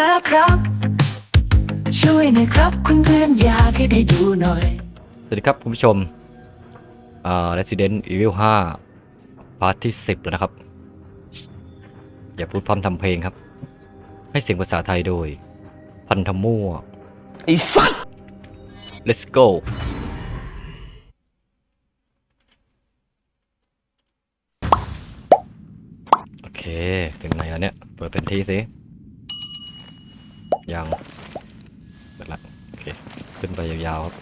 นะครับ ช่วยหนะครับ คุณเพื่อนอยากให้ได้ดูหน่อย สวัสดีครับคุณผู้ชมอ่า Resident Evil 5 พาร์ทที่ 10 แล้วนะครับ อย่าพูดพร่ำทำเพลงครับ ให้เสียงภาษาไทยโดย พันธมั่ว ไอ้สัตว์ let's go โอเค ถึงไหนแล้วเนี่ย เปิดเป็นที่สิ ยังเปิดละโอเค ขึ้นไปยาวๆครับ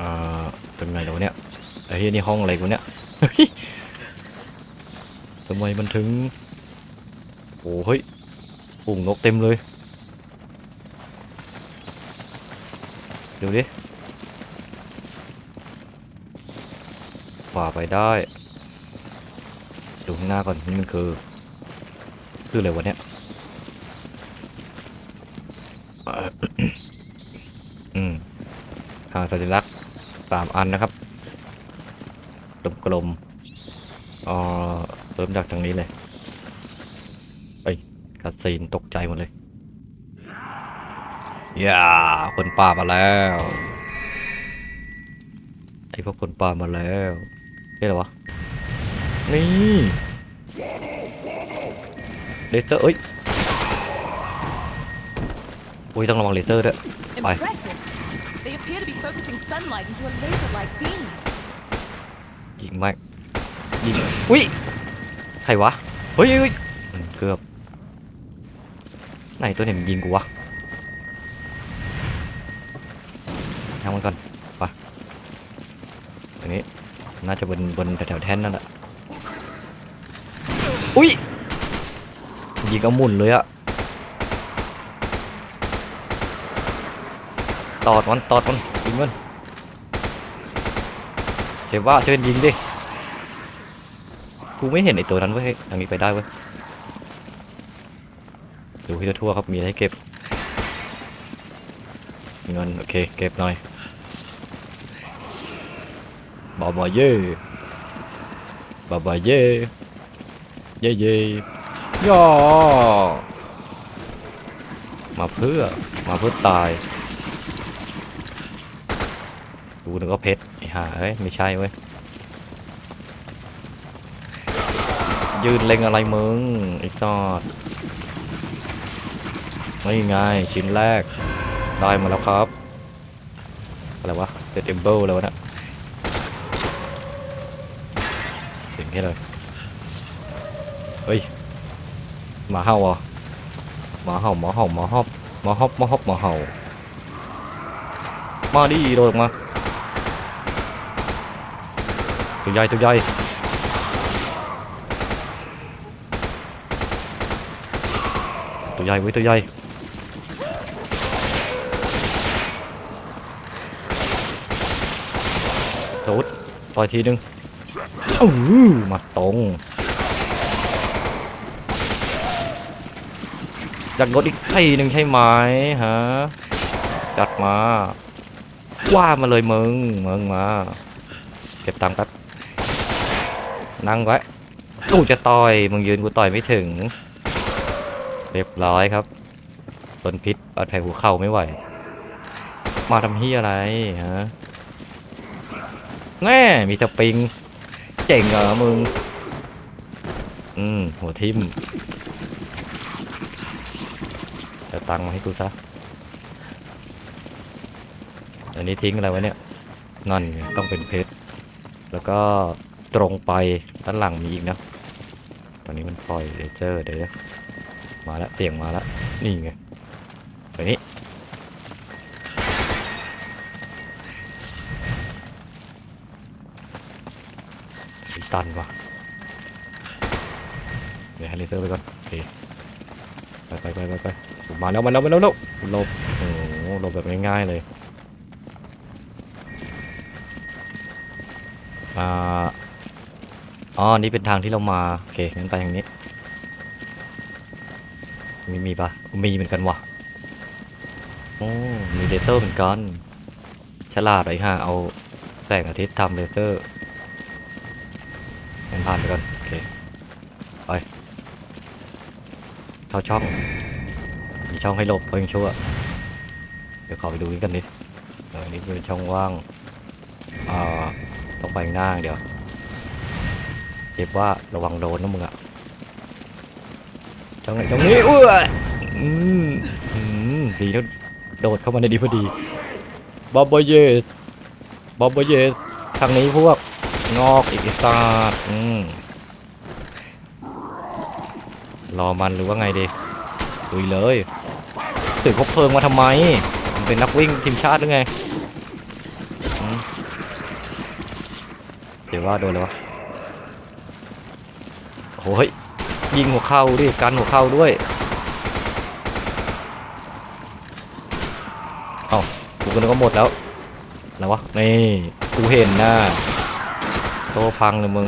อ่าเป็นไงแล้วเนี่ยไอ้เฮียนี่ห้องอะไรกูเนี้ยทำไมมันถึงโอ้เฮ้ยปุ่งนกเต็มเลยดูดิฝ่าไปได้ ดูข้างหน้าก่อนนี่มันคือ คืออะไรวะเนี่ยอืมทางสัญลักษณ์สามอันนะครับกลมๆเอ่อเริ่มจากทางนี้เลยเอ้ยคาซีนตกใจหมดเลยอย่าคนป่ามาแล้วไอพวกคนป่ามาแล้วเฮ้ยอะไรวะ นี่เลเซอร์เอ้ยอุ้ยต้องระวังเลเซอร์ด้วย Bye. Impressive. They appear to be focusing sunlight into a laser-like beam. ยิงไม่ยิงอุ้ยใครวะเฮ้ยเฮ้ยเฮ้ยอืมเกือบไหนตัวไหนมันยิงกูวะทางมันก่อนไปตรงนี้น่าจะบนบนแถวๆแท่นนั่นแหละ อุ้ยยิงเอาหมุนเลยอะตอดมันตอดมันยิงมันเจ็บว่าช่วยยิงดิกูไม่เห็นไอตัวนั้นเว้ยทางนี้ไปได้เว้ยดูให้ทั่วครับมีอะไรเก็บเงินโอเคเก็บหน่อยบาบาเย่บาบาเย่ เย่เย่ย่อมาเพื่อมาเพื่อตาย ดูนึกว่าเพชรไอ้ห่าเอ้ยไม่ใช่เว้ยยืนเล็งอะไรมึงไอ้จอดไม่ไงชิ้นแรกได้มาแล้วครับ อะไรวะเซตเอมเบิลแล้วะเนะเสียงแค่เลยเฮ้ย หมาเห่าอะหมาเห่าหมาเห่าหมาฮอบหมาฮอบหมาฮอบหมาเห่ามาดิโดดมาตัวใหญ่ตัวใหญ่ตัวใหญ่เว้ยตัวใหญ่โดดต่อยทีนึงอู้มาตรง อยากลดอีกทีหนึ่งใช่ไหมฮะจัดมา ว่ามาเลยมึงมึงมาเก็บตังค์ครับนั่งไว้กูจะต่อยมึงยืนกูต่อยไม่ถึง เรียบร้อยครับต้นพิษบาดแผลหัวเข่าไม่ไหว มาทำเฮียอะไรฮะแน่มีสปริง เจ๋งเหรอมึง อืมหัวทิ่ม จะตังค์มาให้กูซะอันนี้ทิ้งอะไรไวะเนี่ย นั่นไงต้องเป็นเพชร แล้วก็ตรงไปด้านหลังมีอีกนะตอนนี้มันปล่อยเลเจอร์เดี๋ยวมาแล้วเสียงมาแล้วนี่ไงไปนี้ตันว่ะเดี๋ยวให้เลเซอร์ไปก่อนโอเคไปไปไปไปไป มาแล้วมาแล้วมาแล้วมาแล้วหลบโอ้โหหลบแบบง่ายๆเลยอ่าอ๋อนี่เป็นทางที่เรามาโอเคงั้นไปทางนี้ มีมีปะมีเหมือนกันวะโอ้มีเลเซอร์เหมือนกันฉลาดไอ้ห่าเอาแสงอาทิตย์ทำเลเซอร์งั้นผ่านไปก่อนโอเคไปเข้าช่อง มีช่องให้หลบเพราะยังชั่ว เดี๋ยวขอไปดูนี่กันนิดเออนี่คือช่องว่างอ่าต้องไปหน้างเดี๋ยวเจ็บว่าระวังโดนนะมึงอะช่องไหนช่องนี้อุ้ยอืมอืมดีแล้วโดดเข้ามาในดีพอดีบอบเยสบอบเยสทางนี้พวกงอกอีกสัตว์อืมรอมันหรือว่าไงดีลุยเลย สือคบเพลิงมาทำไมมันเป็นนักวิ่งทีมชาติหรือไงเดี๋ยวว่าโดนเลยวะโอ้ยยิงหัวเข่าดิกันหัวเข่าด้วยเอ้ากูก็นึกว่าหมดแล้วแล้ววะนี่กูเห็นนะโตพังเลยมึง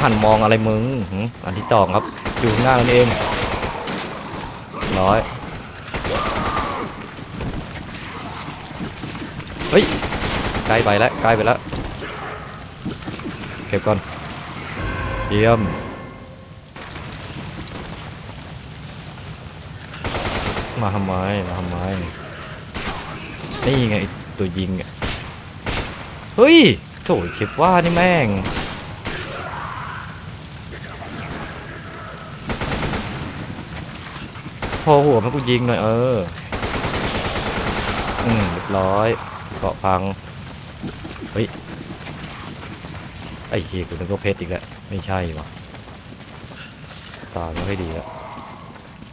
หันมองอะไรมึงอันที่สองครับ อยู่ข้างหน้านั่นเองร้อยเฮ้ยใกล้ไปแล้วใกล้ไปแล้วเก็บก่อนเยี่ยมมาทำไมมาทำไมนี่ไงตัวยิงอะเฮ้ยโถ่เก็บว่านี่แม่ง พอหัวมันกูยิงหน่อยเออ อืมเรียบร้อยเกาะพัง เฮ้ย ไอ้เหี้ยกูนึกว่าเพชรอีกแล้ว ไม่ใช่วะตาไม่ค่อยดีล้ว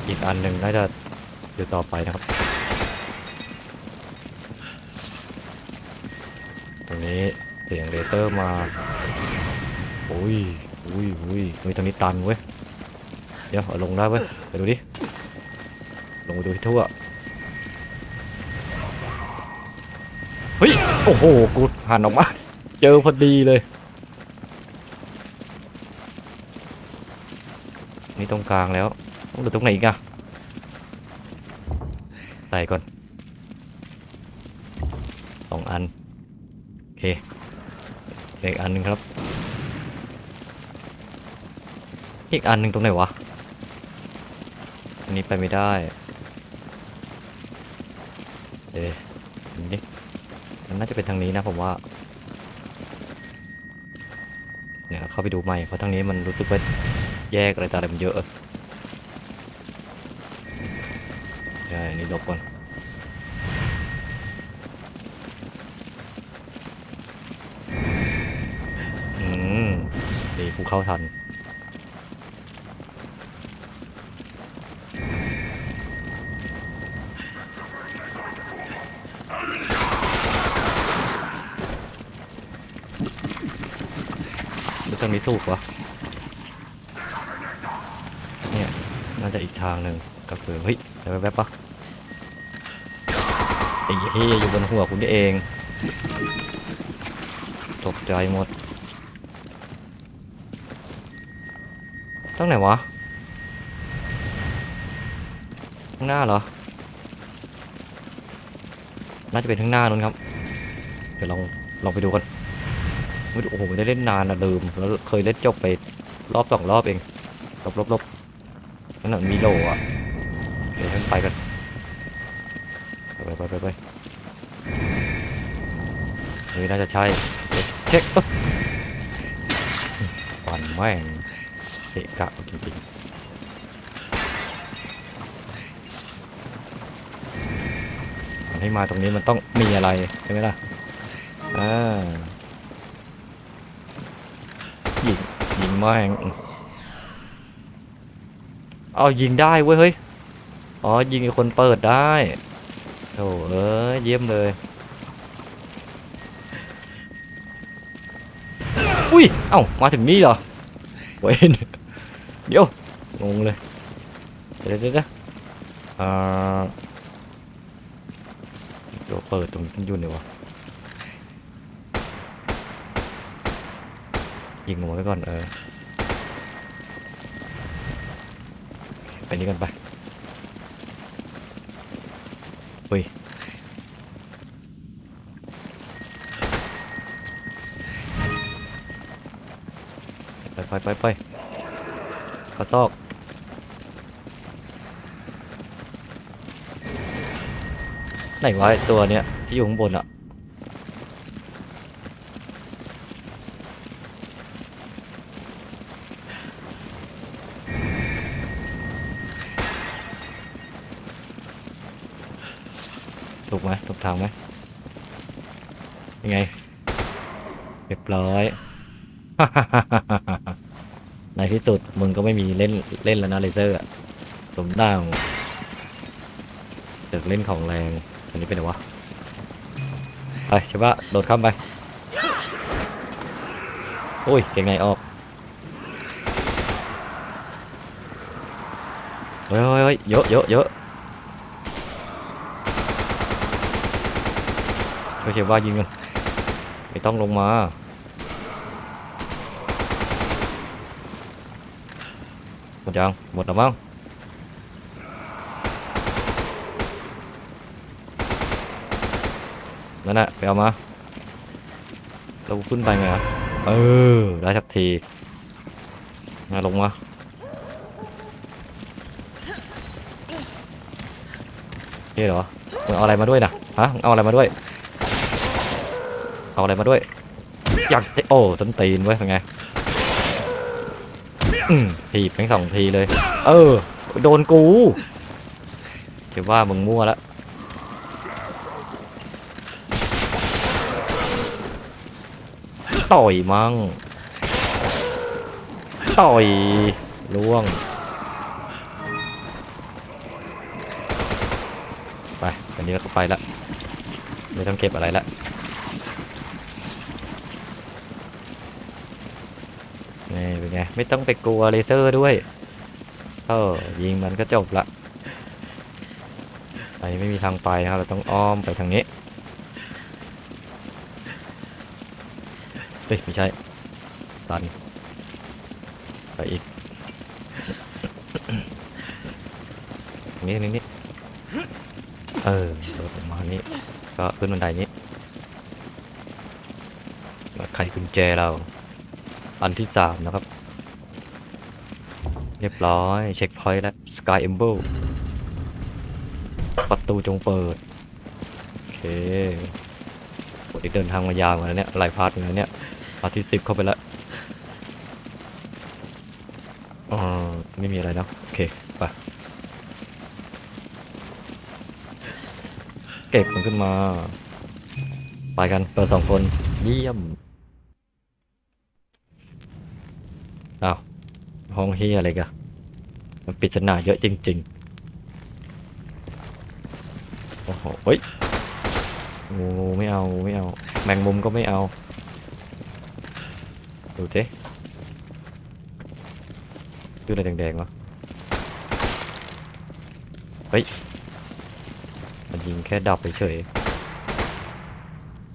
อีกอันหนึ่งน่าจะเดี๋ยวต่อไปนะครับ ตรงนี้เสียงเลเตอร์มาโอ้ยอุ้ยอุ้ยเฮ้ยตรงนี้ตันเว้ย เดี๋ยวเอาลงได้เว้ย ไปดูดิ ลงไปดูที่ทั่ว เฮ้ย โอ้โห กูหันออกมา เจอพอดีเลย นี่ตรงกลางแล้วต้องดูตรงไหนอีกอะใส่ก่อนสองอัน โอเคอีกอันหนึ่งครับ อีกอันหนึ่งตรงไหนวะ อันนี้ไปไม่ได้ อ๊ะอันนี้มันน่าจะเป็นทางนี้นะผมว่า เนี่ยเข้าไปดูใหม่เพราะทางนี้มันรู้สึกว่าแยกอะไรต่างๆมันเยอะใช่นนี่หลบก่อนอืมดีกูเข้าทัน นี้ถูกวะเนี่ยน่าจะอีกทางหนึ่งก็คือเฮ้ยอะไรแวบๆปะไอ้เฮ้ยอยู่บนหัวคุณนี่เองตกใจหมดต้องไหนวะข้างหน้าเหรอน่าจะเป็นข้างหน้านู้นครับ เดี๋ยวลองลองไปดูกัน โอ้โหไม่ได้เล่นนานนะลืมแล้วเคยเล่นจบไปรอบสองรอบเองลบลบลบนั่นนะมีโลอะเดี๋ยวฉันไปกันไปไปไปไปเฮ้ยน่าจะใช่เช็คอ๊ะฟันแม่งเตะกะจริงๆมันให้มาตรงนี้มันต้องมีอะไร ใช่ไหมล่ะ อ่า ยิงยิง แม่งเอายิงได้เว้ยเฮ้ย อ๋อ ยิงไอคนเปิดได้โธ่เอ้ยเยี่ยมเลย อุ้ย เอ้า มาถึงนี่เหรอเว้นเดี๋ยว งงเลย เดี๋ยวเดี๋ยวเดี๋ยวอ่าตัวเปิดตรงนี้อยู่ไหนวะยิงหัวไว้ก่อนเออ ไปนี้กันไปเฮ้ยไปไปไปไปกระตอกไหนวะตัวเนี้ยที่อยู่ข้างบนอะ ถูกไหมถูกทางไหมยังไงเรียบร้อย ในที่สุดมึงก็ไม่มีเล่นเล่นแล้วนะเลเซอร์สมดังเด็กเล่นของแรง อันนี้เป็นไงวะ ไปใช่ปะโดดข้ามไป โอ้ย เก่งไงออกเฮ้ยเฮ้ยเฮ้ยเยอะเยอะเยอะ ช่วยเชฟว่ายิงกันไม่ต้องลงมาหมดยังหมดแล้วมั้งนั่นแหละไปเอามาเราขึ้นไปไงวะเออได้ทักทีมาลงมานี่เหรอมึงเอาอะไรมาด้วยนะฮะมึงเอาอะไรมาด้วย เอาอะไรมาด้วย อยากจะโอ้ต้นตีนไว้ยเป็นไงอืมทีบทั้งสองทีเลย เออ โดนกูเดี๋ยวว่ามึงมั่วแล้วต่อยมั่งต่อยล่วง ไปอันนี้เราก็ไปละไม่ต้องเก็บอะไรละ เป็นไง ไม่ต้องไปกลัวเลเซอร์ด้วยเออยิงมันก็จบละไปไม่มีทางไปนะครับเราต้องอ้อมไปทางนี้เฮ้ยไม่ใช่ตันไปอีกนี่นี่นี่เออมานี่ก็ขึ้นบันไดนี้มาไขกุญแจเรา อันที่สามนะครับ เรียบร้อย เช็คพอยต์แล้วสกายเอมเบิลประตูจงเปิด โอเคโอ้ยเดินทางมายาวมือนกันเนี่ยหลายพาร์ทเหมือนกันเนี่ยพาร์ทที่สิบเข้าไปแล้วอ๋อไม่มีอะไรนะโอเคไปเก็บมันขึ้นมา ไปกันเปิดสองคน เยี่ยม อ้าว ห้องเฮียอะไรกันมันปริศนาเยอะจริง ๆ โอ้โหเฮ้ยงูไม่เอาไม่เอา แมงมุมก็ไม่เอา ดูสิคืออะไรแดงๆวะ เฮ้ย มันยิงแค่ดับเฉย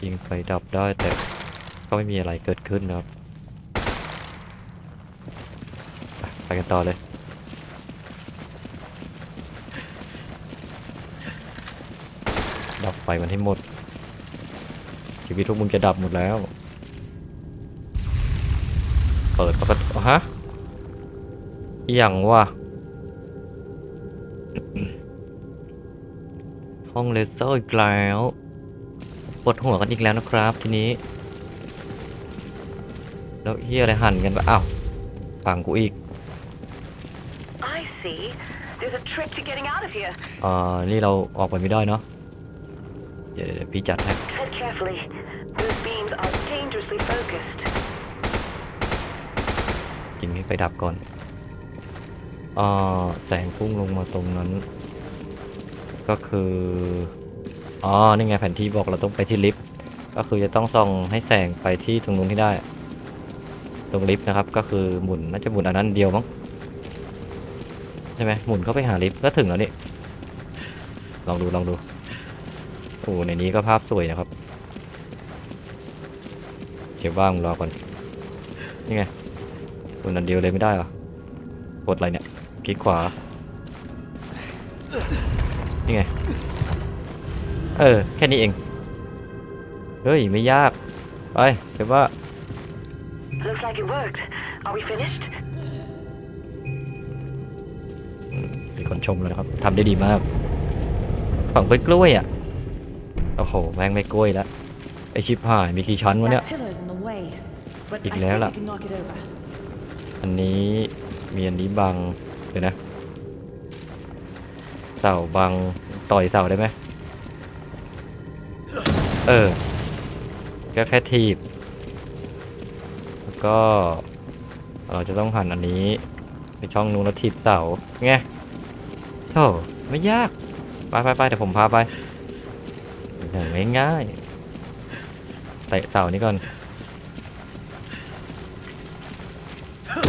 ยิงไฟดับได้แต่ก็ไม่มีอะไรเกิดขึ้นนะครับไปไป กันต่อเลย ดับไฟมันให้หมด ชีวิตพวกมึงจะดับหมดแล้ว เปิดประตูฮะอย่างวะห้องเลเซอร์อีกแล้วปวดหัวกันอีกแล้วนะครับทีนี้ แล้วเฮียอะไรหั่นกันวะอ้าวฟังกูอีก see. There's a trick to getting out of here. อ่านี่เราออกไปไม่ได้เนาะเดี๋ยวเดี๋ยวพี่จัดให้ Tread carefully. Those beams are dangerously focused. ยิงให้ไฟดับก่อนอ่าแสงพุ่งลงมาตรงนั้น ก็คืออ๋อนี่ไงแผนที่บอกเราต้องไปที่ลิฟต์ก็คือจะต้องส่องให้แสงไปที่ตรงนู้นที่ได้ ตรงลิฟต์นะครับ ก็คือหมุนน่าจะหมุนอันนั้นเดียวมั้ง ใช่ไหมหมุนเข้าไปหาลิฟต์ก็ถึงแล้วนี่ลองดูลองดูโอ้ในนี้ก็ภาพสวยนะครับเก็บว่างรอก่อนนี่ไงหมุนอันเดียวเลยไม่ได้หรอกดอะไรเนี่ยคลิกขวานี่ไงเออแค่นี้เองเฮ้ยไม่ยากไปเดี๋ยวว่า Looks like it worked. Are we finished? มีคนชมแล้วนะครับทำได้ดีมาก ฝั่งเป็นกล้วยอะ โอ้โห แม่งไม่กล้วยแล้วไอชิปหายมีกี่ชั้นวะเนี่ย That pillar's in the way, but I อีก think แล้ว I ล่ะ can knock it over. อันนี้มีอันนี้บังเดี๋ยวนะ เสาบังต่อยเสาได้ไหมเออ ก็แค่ทีบ แล้วก็ เราจะต้องหันอันนี้ ไปช่องนู้นแล้วทีบเสาไง โธ่ไม่ยาก ไปไปไปเดี๋ยวผมพาไปอย่างง่ายๆเตะเสานี้ก่อน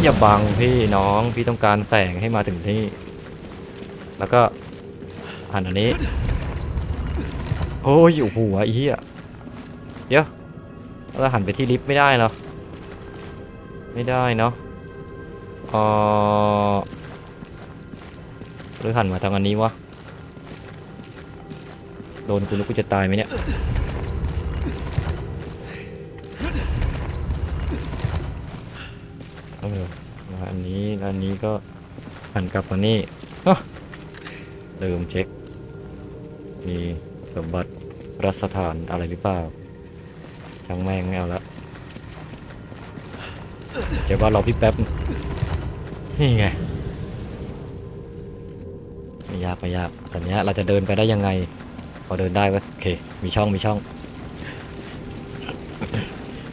อย่าบังพี่น้องพี่ต้องการแสงให้มาถึงที่ แล้วก็หันอันนี้โอ้ยอยู่หัวอ้เหี้ยเดี๋ยวเราหันไปที่ลิฟต์ไม่ได้เหรอ ไม่ได้เนาะเออ รือหันมาทางอันนี้วะ โดนกูแล้วกูจะตายไหมเนี่ย เออมาอันนี้ อันนี้ก็หันกลับมานี่ฮะลืมเช็ค มีสมบัติรัสถานอะไรหรือเปล่าช่างแม่งไม่เอาละเดี๋ยวว่ารอพี่แป๊บ นี่ไง ยากไม่ยากตอนเนี้ยเราจะเดินไปได้ยังไง พอเดินได้ก็โอเค มีช่องมีช่อง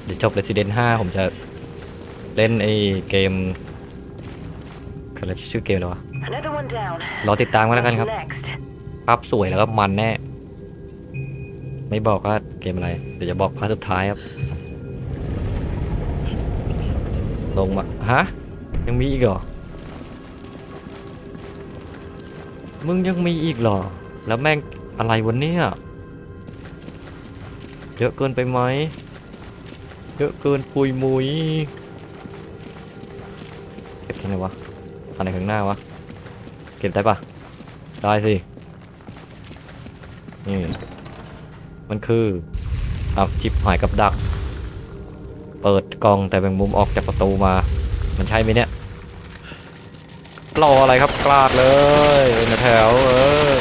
เดี๋ยวจบ Resident 5 ผมจะเล่นไอ้เกมอะไรชื่อเกมอะไรวะรอติดตามกันแล้วกันครับ ภาพสวยแล้วก็มันแน่ ไม่บอกว่าเกมอะไร เดี๋ยวจะบอกภาพสุดท้ายครับ ลงมา ฮะ ยังมีอีกเหรอ มึงยังมีอีกเหรอ แล้วแม่งอะไรวันนี้เยอะเกินไปไหม เยอะเกินปุยมุยเก็บตรงไหนวะอันไหนข้างหน้าวะ เก็บได้ปะได้สิ นี่ มันคือเอาจิบหายกับดัก เปิดกล่องแต่แบ่งมุมออกจากประตูมา มันใช่ไหมเนี่ย รออะไรครับกลาดเลยเป็นแถวเออ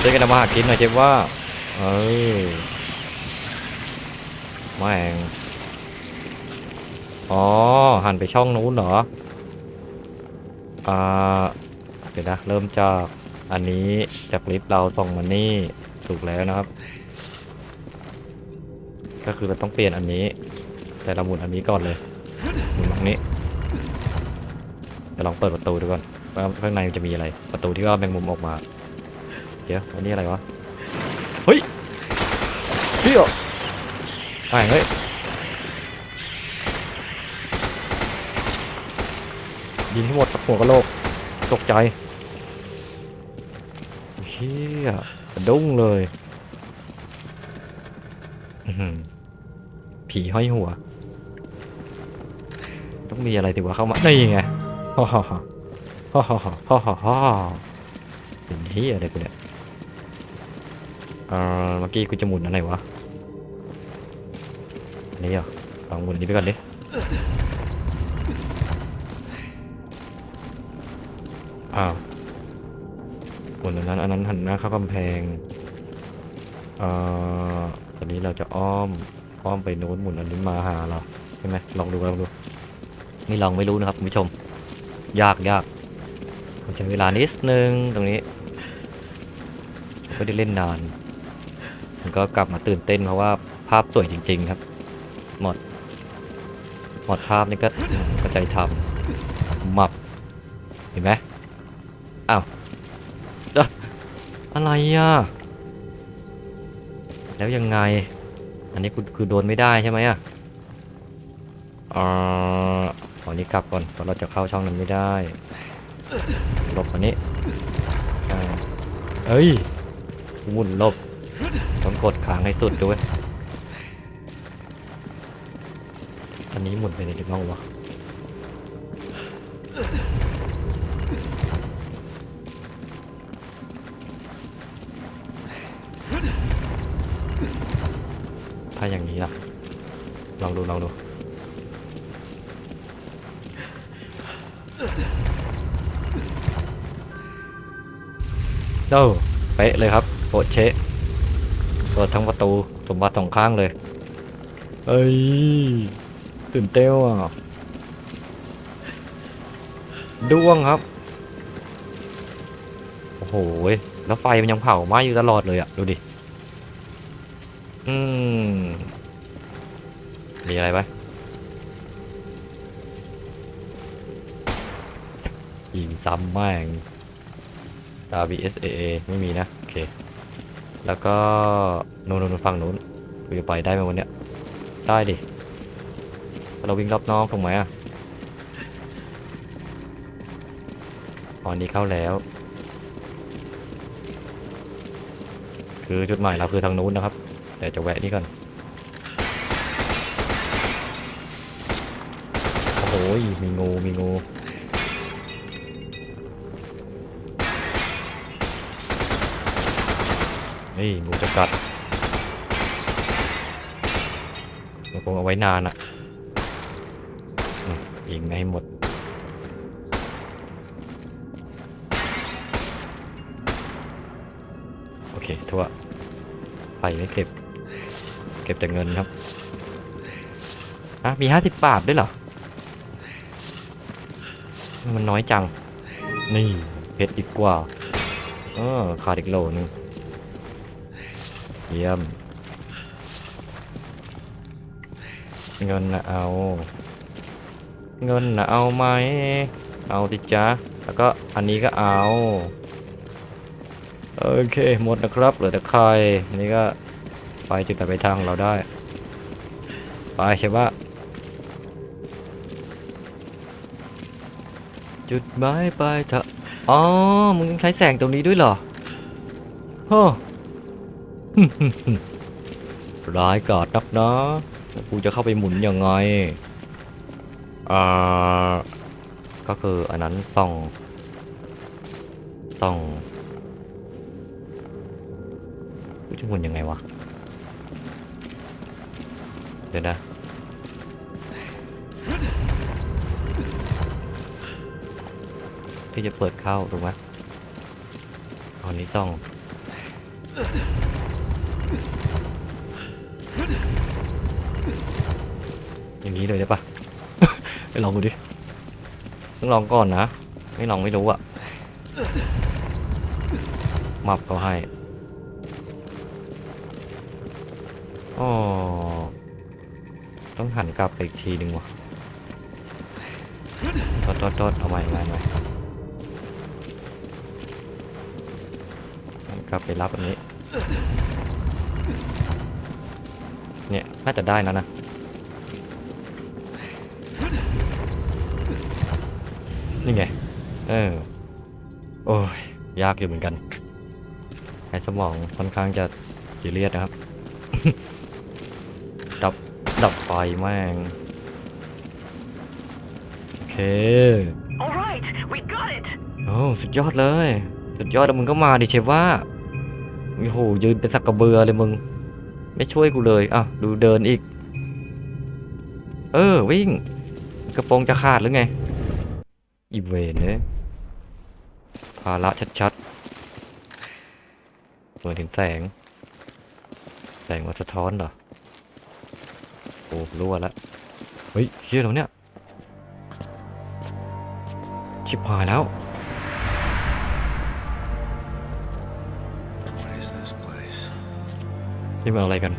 ช่วยกันทำมาหากินหน่อยเจ็บว่าเออแม่งอ๋อ หันไปช่องนู้นเหรอ อ่า เดี๋ยวนะ เริ่มจากอันนี้จากลิฟต์เราส่งมานี่ถูกแล้วนะครับ ก็คือเราต้องเปลี่ยนอันนี้ แต่เราหมุนอันนี้ก่อนเลย หมุนตรงนี้จะลองเปิดประตูดูก่อนว่าข้างในมันจะมีอะไร ประตูที่ว่าแมงมุมออกมา เดี๋ยวอันนี้อะไรวะ เฮ้ยเฮ้ยอะเฮ้ยยิงให้หมดหัวกะโหลกตกใจเฮียกระดุ้งเลยอื้อหือผีห้อยหัว ต้องมีอะไรถึงว่าเข้ามานี่ไงฮ่าฮ่าฮ่าฮ่าฮ่าฮ่าฮ่าเป็นเฮียอะไรกูเนี่ยเออเมื่อกี้กูจะหมุนอะไรวะอันนี้เหรอลองหมุนนี้ไปก่อนดิอ้าวหมุนอันนั้นอันนั้นหันหน้าเข้ากำแพงเอ่อตอนนี้เราจะอ้อมอ้อมไปโน้นหมุนอันนี้มาหาเราใช่ไหมลองดูลองดู นี่ลองไม่รู้นะครับคุณผู้ชม ยากยากผมใช้เวลานิดนึงตรงนี้ไม่ได้เล่นนานมันก็กลับมาตื่นเต้นเพราะว่าภาพสวยจริง ๆ ครับ หมด หมดภาพนี่ก็ก็ใจทำหมับ เห็นไหมอ้าวอะไรอะ แล้วยังไง อันนี้คือคือโดนไม่ได้ใช่ไหมอะอ่า ขอนี้กลับก่อนเพราะเราจะเข้าช่องนั้นไม่ได้หลบอันนี้เอ้ยหมุนหลบต้องกดค้างให้สุดด้วย อันนี้หมุนไปไหนดีบ้างวะถ้าอย่างนี้ล่ะ ลองดู ลองดู โอ้เป๊ะเลยครับโปะเชะเปิดทั้งประตูสมบัติสองข้างเลย เอ้ย ตื่นเต้นอะด้วงครับ โอ้โห แล้วไฟมันยังเผาไหม้อยู่ตลอดเลยอะ ดูดิ อืม มีอะไรไหมยิงซ้ำแม่ง RBSAA ไม่มีนะ โอเค แล้วก็นู่นๆฝั่งนู้นกูจะไปได้ไหมวันเนี้ยได้ดิ เราวิ่งรอบนอกถูกไหมอะตอนนี้เข้าแล้ว คือจุดหมายเราคือทางนู้นนะครับ แต่จะแวะนี่ก่อน โอ้โหยมีงู มีงู นี่งูจะกัดมันคงเอาไว้นานอะยิงไม่ให้หมด โอเค ทั่วไปไม่เก็บ เก็บแต่เงินครับ อะ มีห้าสิบบาทด้วยเหรอ มันน้อยจัง นี่ เพชรดีกว่า เออขาดอีกโลนึง เยี่ยม เงินนะเอา เงินนะเอาไหม เอาดิจ้าแล้วก็อันนี้ก็เอา โอเค หมดนะครับ เหลือแต่ไข่อันนี้ก็ไปจุดหมายปทางเราได้ ไปใช่ปะจุดหมายปลายทางอ๋อ มึงใช้แสงตรงนี้ด้วยเหรอฮะ ร้ายกาจนักนะกูจะเข้าไปหมุนยังไงอ่าก็คืออันนั้นต้อง ต้องกูจะหมุนยังไงวะ เดี๋ยวนะที่จะเปิดเข้าถูกไหมเอาอันนี้ต้อง อย่างนี้เลยได้ปะไปลองดูดิต้องลองก่อนนะ ไม่ลองไม่รู้อะมับเขาให้อ๋อต้องหันกลับไปอีกทีหนึ่งวะทอดทอดทอดเอาใหม่ใหม่ใหม่หันกลับไปรับอันนี้ เนี่ย น่าจะได้นะนะ นี่ไง เออ โอ้ย ยากอยู่เหมือนกันไอ้สมองค่อนข้างจะจีเรียดนะครับ ดับ ดับไฟแม่ง โอเค All right, we got it. โอ้สุดยอดเลย สุดยอดแล้วมึงก็มาดิเชฟว่าโอ้โหยืนเป็นสักกระเบือเลยมึง ไม่ช่วยกูเลย อะ ดูเดินอีก เออ วิ่ง กระโปรงจะขาดหรือไง อีเวนเนี่ยภาระชัดๆเหมือนถึงแสง แสงมาสะท้อนเหรอ โอ้รั่วแล้วเฮ้ยเชี่ยแล้วเนี่ย ชิบหายแล้ว What is this place? นี่มันอะไรกัน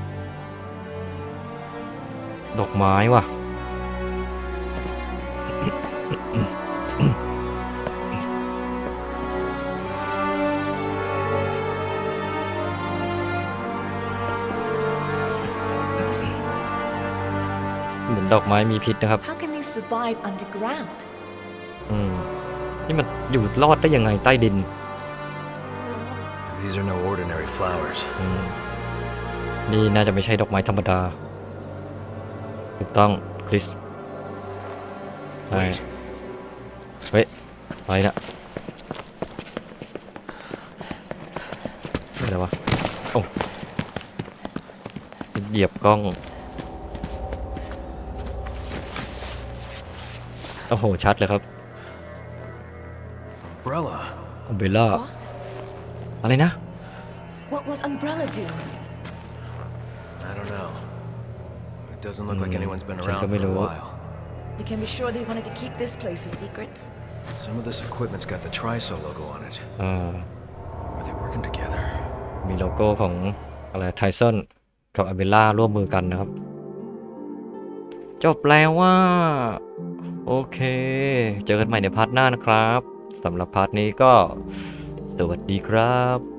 ดอกไม้ว่ะ ดอกไม้มีพิษนะครับ How can they survive underground? อืมนี่มันอยู่รอดได้ยังไงใต้ดิน These are no ordinary flowers. อืมนี่น่าจะไม่ใช่ดอกไม้ธรรมดา ถูกต้องคริส Wait. เฮ้ยอะไรนะอะไรวะโอ้เหยียบกล้อง โอ้โห ชัดเลยครับ Umbrella. อเบล่า What? อะไรนะ What was Umbrella doing? I don't know. It doesn't look like Hmm, anyone's been ฉัน around ก็ for ไม่ a รู้ while. You can be sure they wanted to keep this place a secret. Some of this equipment's got the Triso logo on it. อ่า Are they working together? มีโลโก้ของอะไรไทซอนกับอเบล่าร่วมมือกันนะครับ จบแล้วว่า โอเค เจอกันใหม่ในพาร์ทหน้านะครับสำหรับพาร์ทนี้ก็ สวัสดีครับ